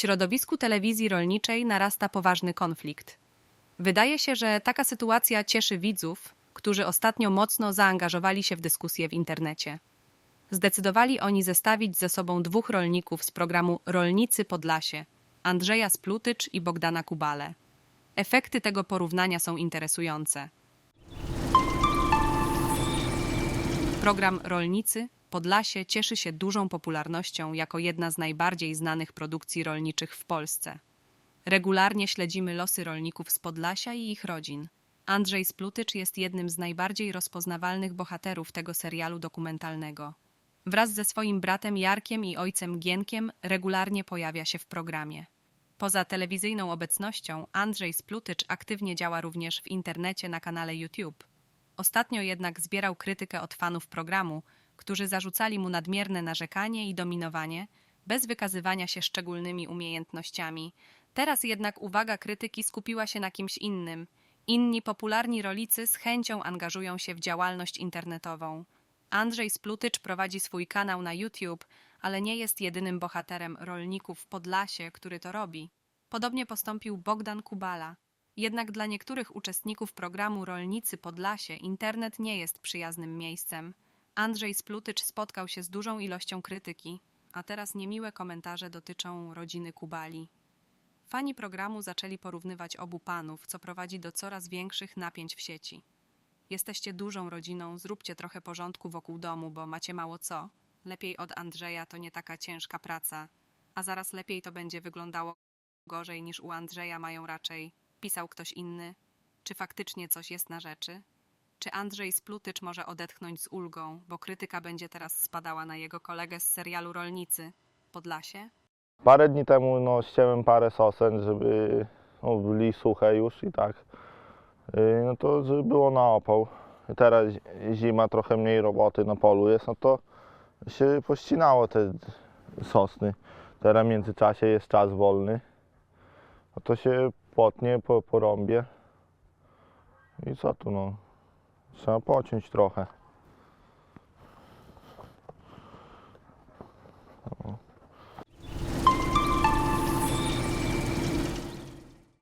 środowisku telewizji rolniczej narasta poważny konflikt. Wydaje się, że taka sytuacja cieszy widzów, którzy ostatnio mocno zaangażowali się w dyskusję w internecie. Zdecydowali oni zestawić ze sobą dwóch rolników z programu Rolnicy Podlasie Andrzeja Splutycz i Bogdana Kubale. Efekty tego porównania są interesujące. Program Rolnicy Podlasie cieszy się dużą popularnością jako jedna z najbardziej znanych produkcji rolniczych w Polsce. Regularnie śledzimy losy rolników z Podlasia i ich rodzin. Andrzej Splutycz jest jednym z najbardziej rozpoznawalnych bohaterów tego serialu dokumentalnego. Wraz ze swoim bratem Jarkiem i ojcem Gienkiem regularnie pojawia się w programie. Poza telewizyjną obecnością, Andrzej Splutycz aktywnie działa również w internecie na kanale YouTube. Ostatnio jednak zbierał krytykę od fanów programu, którzy zarzucali mu nadmierne narzekanie i dominowanie, bez wykazywania się szczególnymi umiejętnościami. Teraz jednak uwaga krytyki skupiła się na kimś innym. Inni popularni rolicy z chęcią angażują się w działalność internetową. Andrzej Splutycz prowadzi swój kanał na YouTube, ale nie jest jedynym bohaterem rolników w Podlasie, który to robi. Podobnie postąpił Bogdan Kubala. Jednak dla niektórych uczestników programu Rolnicy Podlasie internet nie jest przyjaznym miejscem. Andrzej Splutycz spotkał się z dużą ilością krytyki, a teraz niemiłe komentarze dotyczą rodziny Kubali. Fani programu zaczęli porównywać obu panów, co prowadzi do coraz większych napięć w sieci. Jesteście dużą rodziną, zróbcie trochę porządku wokół domu, bo macie mało co. Lepiej od Andrzeja to nie taka ciężka praca, a zaraz lepiej to będzie wyglądało gorzej niż u Andrzeja mają raczej. Pisał ktoś inny. Czy faktycznie coś jest na rzeczy? Czy Andrzej Splutycz może odetchnąć z ulgą, bo krytyka będzie teraz spadała na jego kolegę z serialu Rolnicy? Podlasie? Parę dni temu no, ścięłem parę sosen, żeby no, byli suche już i tak. Yy, No to żeby było na opał. Teraz zima, trochę mniej roboty na polu jest, no to się pościnało te sosny. Teraz w międzyczasie jest czas wolny. No to się potnie, po, porąbie. I co tu no? Trzeba pociąć trochę.